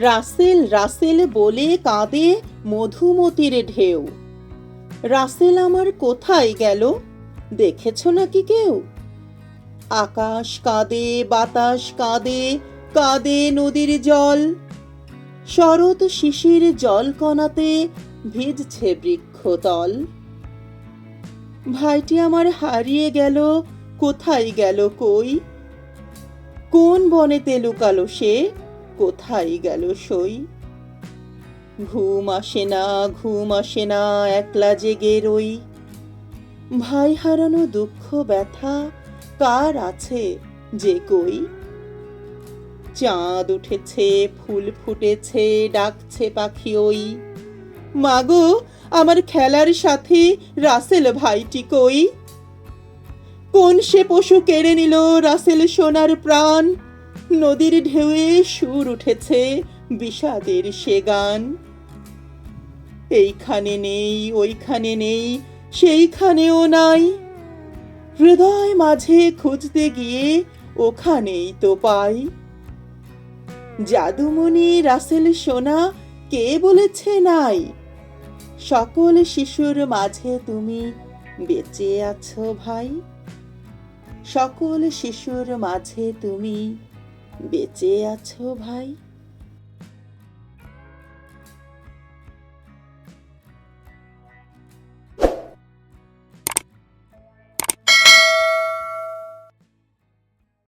রাসেল রাসেল বলে কাঁদে মধুমতির ঢেউ। রাসেল আমার কোথায় গেল? দেখেছ নাকি কেউ? আকাশ কাঁদে, বাতাস কাঁদে কাঁদে নদীর জল। শরৎ শিশির জল কণাতে ভিজছে বৃক্ষতল। ভাইটি আমার হারিয়ে গেল, কোথায় গেল কই? কোন বনেতে লুকালো সে? কোথায় গেল সই? ঘুম আসে না, ঘুম আসে না, একলা জেগে রই। ভাই হারানো দুঃখ, ব্যথা, কার আছে যে কই? চাঁদ উঠেছে, ফুল ফুটেছে, ডাকছে পাখি ওই। মাগো, আমার খেলার সাথে রাসেল ভাইটি কই? কোন সে পশু কেড়ে নিল রাসেল সোনার প্রাণ? নদীর ঢেউয়ে সুর উঠেছে বিষাদের সে গান। এইখানে নেই, ওইখানে নেই, সেইখানেও নাই। হৃদয় মাঝে খুঁজতে গিয়ে ওখানেই তো পাই। জাদুমণি রাসেল সোনা কে বলেছে নাই? সকল শিশুর মাঝে তুমি বেঁচে আছো ভাই। সকল শিশুর মাঝে তুমি বেঁচে আছো ভাই?